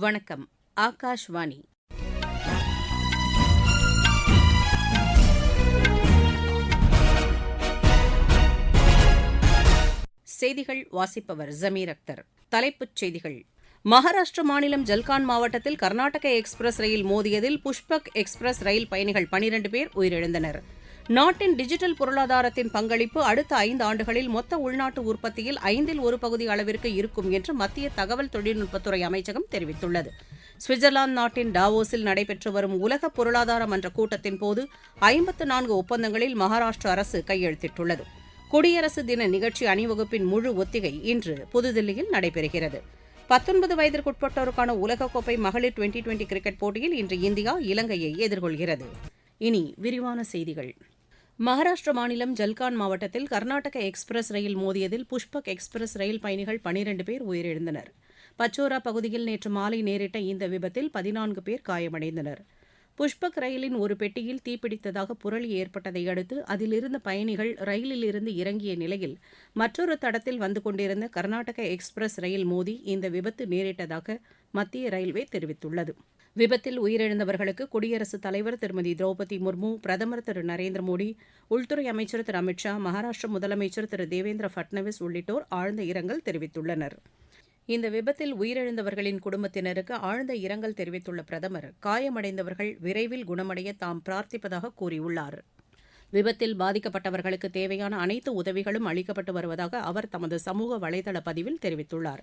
வணக்கம். ஆகாஷ்வாணி. செய்திகள் வாசிப்பவர் ஜமீர் அக்தர். தலைப்புச் செய்திகள். மகாராஷ்டிர மாநிலம் ஜல்கான் மாவட்டத்தில் கர்நாடக எக்ஸ்பிரஸ் ரயில் மோதியதில் புஷ்பக் எக்ஸ்பிரஸ் ரயில் பயணிகள் பனிரண்டு பேர் உயிரிழந்தனர். நாட்டின் டிஜிட்டல் பொருளாதாரத்தின் பங்களிப்பு அடுத்த ஐந்து ஆண்டுகளில் மொத்த உள்நாட்டு உற்பத்தியில் ஐந்தில் ஒரு பகுதி அளவிற்கு இருக்கும் என்று மத்திய தகவல் தொழில்நுட்பத்துறை அமைச்சகம் தெரிவித்துள்ளது. சுவிட்சர்லாந்து நாட்டின் டாவோஸில் நடைபெற்று வரும் உலக பொருளாதார மன்ற கூட்டத்தின் போது ஐம்பத்து நான்கு ஒப்பந்தங்களில் மகாராஷ்டிர அரசு கையெழுத்திட்டுள்ளது. குடியரசு தின நிகழ்ச்சி அணிவகுப்பின் முழு ஒத்திகை இன்று புதுதில்லியில் நடைபெறுகிறது. பத்தொன்பது வயதிற்குட்பட்டோருக்கான உலகக்கோப்பை மகளிர் டுவெண்டி டுவெண்டி கிரிக்கெட் போட்டியில் இன்று இந்தியா இலங்கையை எதிர்கொள்கிறது. இனி விரிவான செய்திகள். மகாராஷ்டிர மாநிலம் ஜல்கான் மாவட்டத்தில் கர்நாடக எக்ஸ்பிரஸ் ரயில் மோதியதில் புஷ்பக் எக்ஸ்பிரஸ் ரயில் பயணிகள் பனிரண்டு பேர் உயிரிழந்தனர். பச்சோரா பகுதியில் நேற்று மாலை நேரிட்ட இந்த விபத்தில் பதினான்கு பேர் காயமடைந்தனர். புஷ்பக் ரயிலின் ஒரு பெட்டியில் தீப்பிடித்ததாக புரளி ஏற்பட்டதை அடுத்து அதிலிருந்த பயணிகள் ரயிலில் இருந்து இறங்கிய நிலையில் மற்றொரு தடத்தில் வந்து கொண்டிருந்த கர்நாடக எக்ஸ்பிரஸ் ரயில் மோதி இந்த விபத்து நேரிட்டதாக மத்திய ரயில்வே தெரிவித்துள்ளது. விபத்தில் உயிரிழந்தவர்களுக்கு குடியரசுத் தலைவர் திருமதி திரௌபதி முர்மு பிரதமர் திரு நரேந்திர மோடி உள்துறை அமைச்சர் திரு அமித் ஷா மகாராஷ்டிர முதலமைச்சர் திரு தேவேந்திர பட்னவிஸ் உள்ளிட்டோர் ஆழ்ந்த இரங்கல் தெரிவித்துள்ளனர். இந்த விபத்தில் உயிரிழந்தவர்களின் குடும்பத்தினருக்கு ஆழ்ந்த இரங்கல் தெரிவித்துள்ள பிரதமர் காயமடைந்தவர்கள் விரைவில் குணமடைய தாம் பிரார்த்திப்பதாக கூறியுள்ளார். விபத்தில் பாதிக்கப்பட்டவர்களுக்கு தேவையான அனைத்து உதவிகளும் அளிக்கப்பட்டு வருவதாக அவர் தமது சமூக வலைதள பதிவில் தெரிவித்துள்ளார்.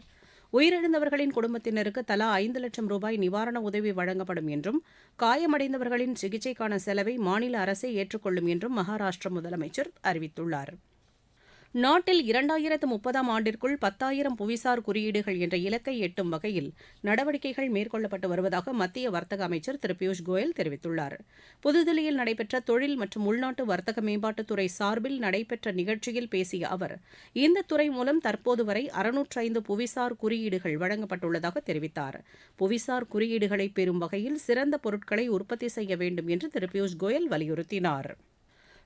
உயிரிழந்தவர்களின் குடும்பத்தினருக்கு தலா ஐந்து லட்சம் ரூபாய் நிவாரண உதவி வழங்கப்படும் என்றும் காயமடைந்தவர்களின் சிகிச்சைக்கான செலவை மாநில அரசே ஏற்றுக்கொள்ளும் என்றும் மகாராஷ்டிர முதலமைச்சர் அறிவித்துள்ளார். நாட்டில் இரண்டாயிரத்து முப்பதாம் ஆண்டிற்குள் பத்தாயிரம் புவிசார் குறியீடுகள் என்ற இலக்கை எட்டும் வகையில் நடவடிக்கைகள் மேற்கொள்ளப்பட்டு வருவதாக மத்திய வர்த்தக அமைச்சர் திரு பியூஷ் கோயல் தெரிவித்துள்ளார். புதுதில்லியில் நடைபெற்ற தொழில் மற்றும் உள்நாட்டு வர்த்தக மேம்பாட்டுத்துறை சார்பில் நடைபெற்ற நிகழ்ச்சியில் பேசிய அவர் இந்த துறை மூலம் தற்போது வரை அறுநூற்று ஐந்து புவிசார் குறியீடுகள் வழங்கப்பட்டுள்ளதாக தெரிவித்தார். புவிசார் குறியீடுகளை பெறும் வகையில் சிறந்த பொருட்களை உற்பத்தி செய்ய வேண்டும் என்று திரு பியூஷ் கோயல் வலியுறுத்தினார்.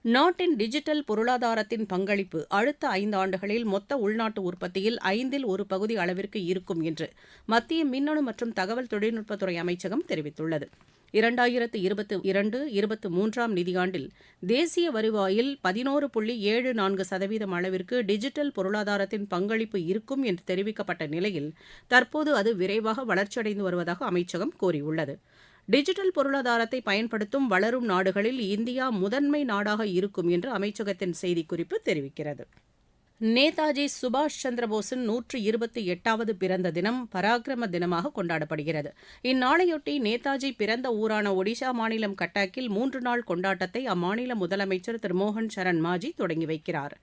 நாட்டின் டிஜிட்டல் பொருளாதாரத்தின் பங்களிப்பு அடுத்த ஐந்தாண்டுகளில் மொத்த உள்நாட்டு உற்பத்தியில் ஐந்தில் ஒரு பகுதி அளவிற்கு இருக்கும் என்று மத்திய மின்னணு மற்றும் தகவல் தொழில்நுட்பத்துறை அமைச்சகம் தெரிவித்துள்ளது. இரண்டாயிரத்து இருபத்தி இரண்டு இருபத்தி மூன்றாம் நிதியாண்டில் தேசிய வருவாயில் பதினோரு புள்ளி ஏழு நான்கு சதவீதம் அளவிற்கு டிஜிட்டல் பொருளாதாரத்தின் பங்களிப்பு இருக்கும் என்று தெரிவிக்கப்பட்ட நிலையில் தற்போது அது விரைவாக வளர்ச்சியடைந்து வருவதாக அமைச்சகம் கூறியுள்ளது. டிஜிட்டல் பொருளாதாரத்தை பயன்படுத்தும் வளரும் நாடுகளில் இந்தியா முதன்மை நாடாக இருக்கும் என்று அமைச்சகத்தின் செய்திக்குறிப்பு தெரிவிக்கிறது. நேதாஜி சுபாஷ் சந்திரபோஸின் நூற்று இருபத்தி எட்டாவது பிறந்த தினம் பராக்கிரம தினமாக கொண்டாடப்படுகிறது. இந்நாளையொட்டி நேதாஜி பிறந்த ஊரான ஒடிஷா மாநிலம் கட்டாக்கில் மூன்று நாள் கொண்டாட்டத்தை அம்மாநில முதலமைச்சர் திரு மோகன் சரண் மாஜி தொடங்கி வைக்கிறார்.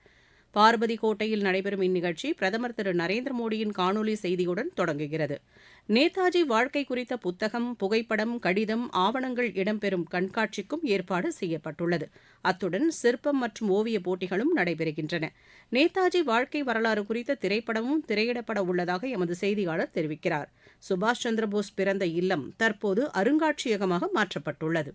பார்வதி கோட்டையில் நடைபெறும் இந்நிகழ்ச்சி பிரதமர் திரு நரேந்திர மோடியின் காணொலி செய்தியுடன் தொடங்குகிறது. நேதாஜி வாழ்க்கை குறித்த புத்தகம் புகைப்படம் கடிதம் ஆவணங்கள் இடம்பெறும் கண்காட்சிக்கும் ஏற்பாடு செய்யப்பட்டுள்ளது. அத்துடன் சிற்பம் மற்றும் ஓவிய போட்டிகளும் நடைபெறுகின்றன. நேதாஜி வாழ்க்கை வரலாறு குறித்த திரைப்படமும் திரையிடப்பட உள்ளதாக எமது செய்தியாளர் தெரிவிக்கிறார். சுபாஷ் சந்திரபோஸ் பிறந்த இல்லம் தற்போது அருங்காட்சியகமாக மாற்றப்பட்டுள்ளது.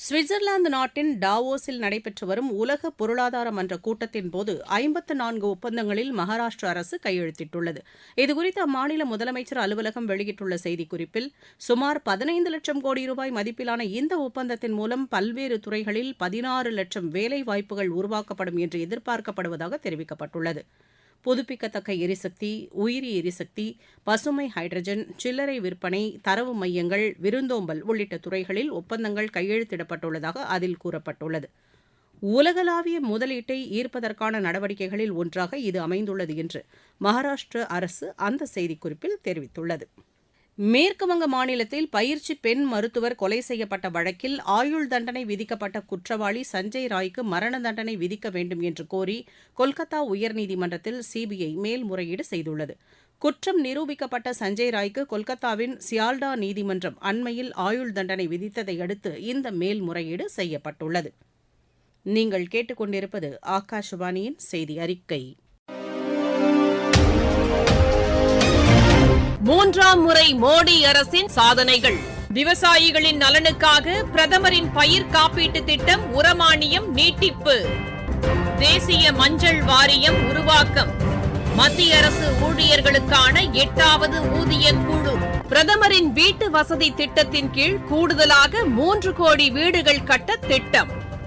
சுவிட்சர்லாந்து நாட்டின் டாவோஸில் நடைபெற்று வரும் உலக பொருளாதார மன்ற கூட்டத்தின் போது ஐம்பத்து நான்கு ஒப்பந்தங்களில் மகாராஷ்டிர அரசு கையெழுத்திட்டுள்ளது. இதுகுறித்து அம்மாநில முதலமைச்சர் அலுவலகம் வெளியிட்டுள்ள செய்திக்குறிப்பில் சுமார் பதினைந்து லட்சம் கோடி ரூபாய் மதிப்பிலான இந்த ஒப்பந்தத்தின் மூலம் பல்வேறு துறைகளில் பதினாறு லட்சம் வேலைவாய்ப்புகள் உருவாக்கப்படும் என்று எதிர்பார்க்கப்படுவதாக தெரிவிக்கப்பட்டுள்ளது. புதுப்பிக்கத்தக்க எரிசக்தி உயிரி எரிசக்தி பசுமை ஹைட்ரஜன் சில்லறை விற்பனை தரவு மையங்கள் விருந்தோம்பல் உள்ளிட்ட துறைகளில் ஒப்பந்தங்கள் கையெழுத்திடப்பட்டுள்ளதாக அதில் கூறப்பட்டுள்ளது. உலகளாவிய முதலீட்டை ஈர்ப்பதற்கான நடவடிக்கைகளில் ஒன்றாக இது அமைந்துள்ளது என்று மகாராஷ்டிர அரசு அந்த செய்திக்குறிப்பில் தெரிவித்துள்ளது. மேற்குவங்க மாநிலத்தில் பயிற்சி பெண் மருத்துவர் கொலை செய்யப்பட்ட வழக்கில் ஆயுள் தண்டனை விதிக்கப்பட்ட குற்றவாளி சஞ்சய் ராய்க்கு மரண தண்டனை விதிக்க வேண்டும் என்று கோரி கொல்கத்தா உயர்நீதிமன்றத்தில் சிபிஐ மேல்முறையீடு செய்துள்ளது. குற்றம் நிரூபிக்கப்பட்ட சஞ்சய் ராய்க்கு கொல்கத்தாவின் சியால்டா நீதிமன்றம் அண்மையில் ஆயுள் தண்டனை விதித்ததை அடுத்து இந்த மேல்முறையீடு செய்யப்பட்டுள்ளது. நீங்கள் கேட்டுக்கொண்டிருப்பது ஆகாஷவாணியின் செய்தி அறிக்கை. மூன்றாம் முறை மோடி அரசின் சாதனைகள். விவசாயிகளின் நலனுக்காக பிரதமரின் பயிர் காப்பீட்டு திட்டம் உரமானியம் நீட்டிப்பு. தேசிய மஞ்சள் வாரியம் உருவாக்கம். மத்திய அரசு ஊழியர்களுக்கான எட்டாவது ஊதிய குழு. பிரதமரின் வீட்டு வசதி திட்டத்தின் கீழ் கூடுதலாக மூன்று கோடி வீடுகள் கட்ட திட்டம்.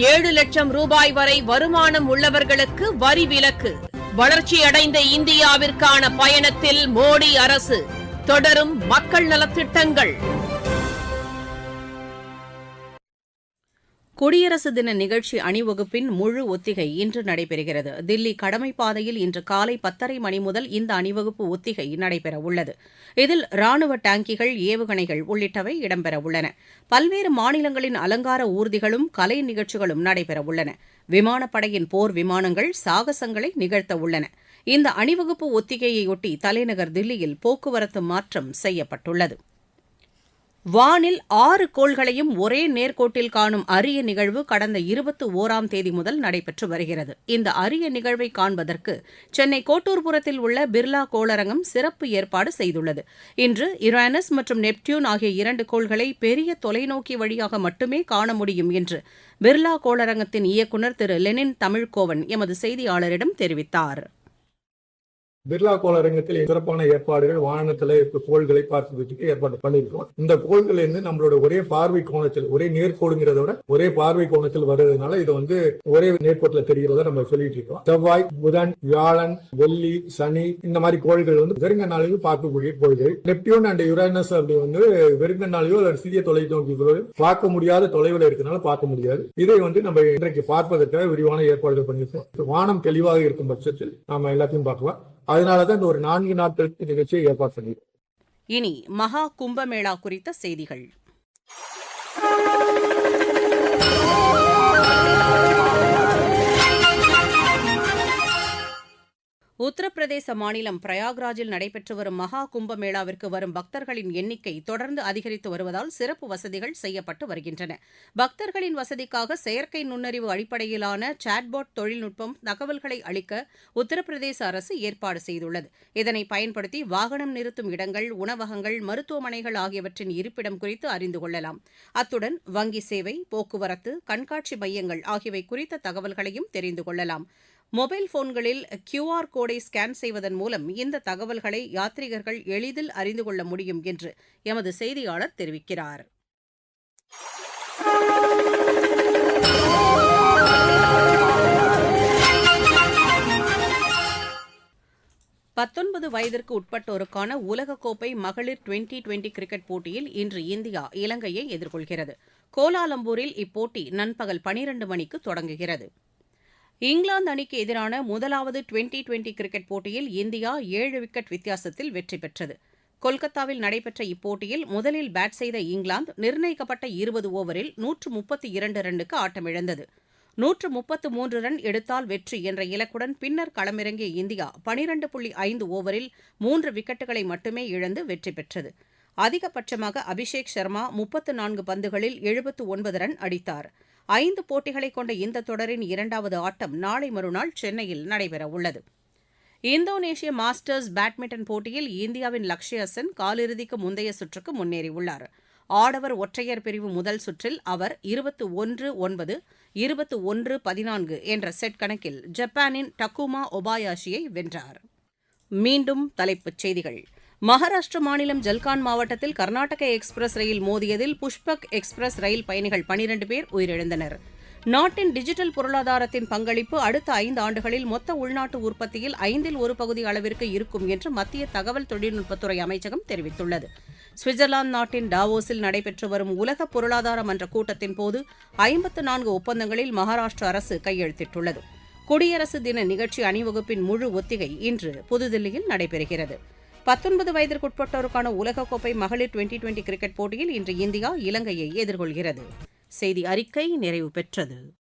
ஏழு லட்சம் ரூபாய் வரை வருமானம் உள்ளவர்களுக்கு வரி விலக்கு. வளர்ச்சியடைந்த இந்தியாவிற்கான பயணத்தில் மோடி அரசு. தொடரும் மக்கள் நலத்திட்டங்கள். குடியரசு தின நிகழ்ச்சி அணிவகுப்பின் முழு ஒத்திகை இன்று நடைபெறுகிறது. தில்லி கடமைப்பாதையில் இன்று காலை பத்தரை மணி முதல் இந்த அணிவகுப்பு ஒத்திகை நடைபெறவுள்ளது. இதில் ராணுவ டாங்கிகள் ஏவுகணைகள் உள்ளிட்டவை இடம்பெறவுள்ளன. பல்வேறு மாநிலங்களின் அலங்கார ஊர்திகளும் கலை நிகழ்ச்சிகளும் நடைபெறவுள்ளன. விமானப்படையின் போர் விமானங்கள் சாகசங்களை நிகழ்த்தவுள்ளன. இந்த அணிவகுப்பு ஒத்திகையையொட்டி தலைநகர் தில்லியில் போக்குவரத்து மாற்றம் செய்யப்பட்டுள்ளது. வானில் ஆறு கோள்களையும் ஒரே நேர்கோட்டில் காணும் அரிய நிகழ்வு கடந்த இருபத்து ஓராம் தேதி முதல் நடைபெற்று வருகிறது. இந்த அரிய நிகழ்வை காண்பதற்கு சென்னை கோட்டூர்புரத்தில் உள்ள பிர்லா கோளரங்கம் சிறப்பு ஏற்பாடு செய்துள்ளது. இன்று யுரானஸ் மற்றும் நெப்டியூன் ஆகிய இரண்டு கோள்களை பெரிய தொலைநோக்கி வழியாக மட்டுமே காண முடியும் என்று பிர்லா கோளரங்கத்தின் இயக்குநர் திரு லெனின் தமிழ்கோவன் எமது செய்தியாளரிடம் தெரிவித்தார். பிர்லா கோளரங்கத்தில் சிறப்பான ஏற்பாடுகள் வாகனத்துல இருக்க கோள்களை பார்ப்பதற்கு ஏற்பாடு பண்ணியிருக்கோம் இந்த கோள்கள் வந்து நம்மளோட ஒரே பார்வை கோணத்தில் ஒரே நேர்கோடுங்கிறத விட ஒரே பார்வை கோணத்தில் வர்றதுனால இதை வந்து ஒரே நேர்கோட்டில் தெரிகிறத நம்ம சொல்லிட்டு இருக்கோம். செவ்வாய் புதன் வியாழன் வெள்ளி சனி இந்த மாதிரி கோள்கள் வந்து வெறுங்க நாளையும் பார்க்கக்கூடிய கோள்கள். நெப்டியூன் அண்ட் யுரானஸ் அப்படி வந்து வெறுங்கனாலையோ அல்லது சிறிய தொலைநோக்கி பார்க்க முடியாத தொலைவில் இருக்கனால பார்க்க முடியாது. இதை வந்து நம்ம இன்றைக்கு பார்ப்பதற்காக விரிவான ஏற்பாடுகள் பண்ணியிருக்கோம். வானம் தெளிவாக இருக்கும் பட்சத்தில் நாம எல்லாத்தையும் பார்க்கலாம். அதனாலதான் இந்த ஒரு நான்கு நாட்களுக்கு நிகழ்ச்சியை ஏற்பாடு பண்ணியிருக்கோம். இனி மகா கும்பமேளா குறித்த செய்திகள். உத்தரப்பிரதேச மாநிலம் பிரயாக்ராஜில் நடைபெற்று வரும் மகா கும்பமேளாவிற்கு வரும் பக்தர்களின் எண்ணிக்கை தொடர்ந்து அதிகரித்து வருவதால் சிறப்பு வசதிகள் செய்யப்பட்டு வருகின்றன. பக்தர்களின் வசதிக்காக செயற்கை நுண்ணறிவு அடிப்படையிலான சாட்பாட் தொழில்நுட்பம் தகவல்களை அளிக்க உத்தரப்பிரதேச அரசு ஏற்பாடு செய்துள்ளது. இதனை பயன்படுத்தி வாகனம் நிறுத்தும் இடங்கள் உணவகங்கள் மருத்துவமனைகள் ஆகியவற்றின் இருப்பிடம் குறித்து அறிந்து கொள்ளலாம். அத்துடன் வங்கி சேவை போக்குவரத்து கண்காட்சி மையங்கள் ஆகியவை குறித்த தகவல்களையும் தெரிந்து கொள்ளலாம். மொபைல் போன்களில் கியூஆர் கோடை ஸ்கேன் செய்வதன் மூலம் இந்த தகவல்களை யாத்ரீகர்கள் எளிதில் அறிந்து கொள்ள முடியும் என்று எமது செய்தியாளர் தெரிவிக்கிறார். பத்தொன்பது வயதிற்கு உட்பட்டோருக்கான உலகக்கோப்பை மகளிர் டுவெண்டி டுவெண்டி கிரிக்கெட் போட்டியில் இன்று இந்தியா இலங்கையை எதிர்கொள்கிறது. கோலாலம்பூரில் இப்போட்டி நண்பகல் பனிரண்டு மணிக்கு தொடங்குகிறது. இங்கிலாந்து அணிக்கு எதிரான முதலாவது டுவெண்டி டுவெண்டி கிரிக்கெட் போட்டியில் இந்தியா ஏழு விக்கெட் வித்தியாசத்தில் வெற்றி பெற்றது. கொல்கத்தாவில் நடைபெற்ற இப்போட்டியில் முதலில் பேட் செய்த இங்கிலாந்து நிர்ணயிக்கப்பட்ட இருபது ஓவரில் நூற்று முப்பத்தி இரண்டு ரன்னுக்கு ஆட்டமிழந்தது நூற்று முப்பத்து மூன்று ரன் எடுத்தால் வெற்றி என்ற இலக்குடன் பின்னர் களமிறங்கிய இந்தியா பனிரண்டு புள்ளி ஐந்து ஓவரில் மூன்று விக்கெட்டுகளை மட்டுமே இழந்து வெற்றி பெற்றது. அதிகபட்சமாக அபிஷேக் சர்மா முப்பத்து நான்கு பந்துகளில் எழுபத்து ஒன்பது ரன் அடித்தார். ஐந்து போட்டிகளை கொண்ட இந்த தொடரின் இரண்டாவது ஆட்டம் நாளை மறுநாள் சென்னையில் நடைபெறவுள்ளது. இந்தோனேஷிய மாஸ்டர்ஸ் பேட்மிண்டன் போட்டியில் இந்தியாவின் லக்ஷ்யா சென் காலிறுதிக்கு முந்தைய சுற்றுக்கு முன்னேறியுள்ளார். ஆடவர் ஒற்றையர் பிரிவு முதல் சுற்றில் அவர் இருபத்து ஒன்று ஒன்பது இருபத்து ஒன்று பதினான்கு என்ற செட் கணக்கில் ஜப்பானின் டக்குமா ஒபாயாஷியை வென்றார். மீண்டும் தலைப்புச் செய்திகள். மகாராஷ்டிர மாநிலம் ஜல்கான் மாவட்டத்தில் கர்நாடக எக்ஸ்பிரஸ் ரயில் மோதியதில் புஷ்பக் எக்ஸ்பிரஸ் ரயில் பயணிகள் பனிரண்டு பேர் உயிரிழந்தனர். நாட்டின் டிஜிட்டல் பொருளாதாரத்தின் பங்களிப்பு அடுத்த ஐந்து ஆண்டுகளில் மொத்த உள்நாட்டு உற்பத்தியில் ஐந்தில் ஒரு பகுதி அளவிற்கு இருக்கும் என்று மத்திய தகவல் தொழில்நுட்பத்துறை அமைச்சகம் தெரிவித்துள்ளது. சுவிட்சர்லாந்து நாட்டின் டாவோஸில் நடைபெற்று வரும் உலக பொருளாதார மன்ற கூட்டத்தின் போது ஐம்பத்து நான்கு ஒப்பந்தங்களில் மகாராஷ்டிர அரசு கையெழுத்திட்டுள்ளது. குடியரசு தின நிகழ்ச்சி அணிவகுப்பின் முழு ஒத்திகை இன்று புதுதில்லியில் நடைபெறுகிறது. பத்தொன்பது வயதிற்குட்பட்டோருக்கான உலகக்கோப்பை மகளிர் டுவெண்டி டுவெண்டி கிரிக்கெட் போட்டியில் இன்று இந்தியா இலங்கையை எதிர்கொள்கிறது. செய்தி அறிக்கை நிறைவு பெற்றது.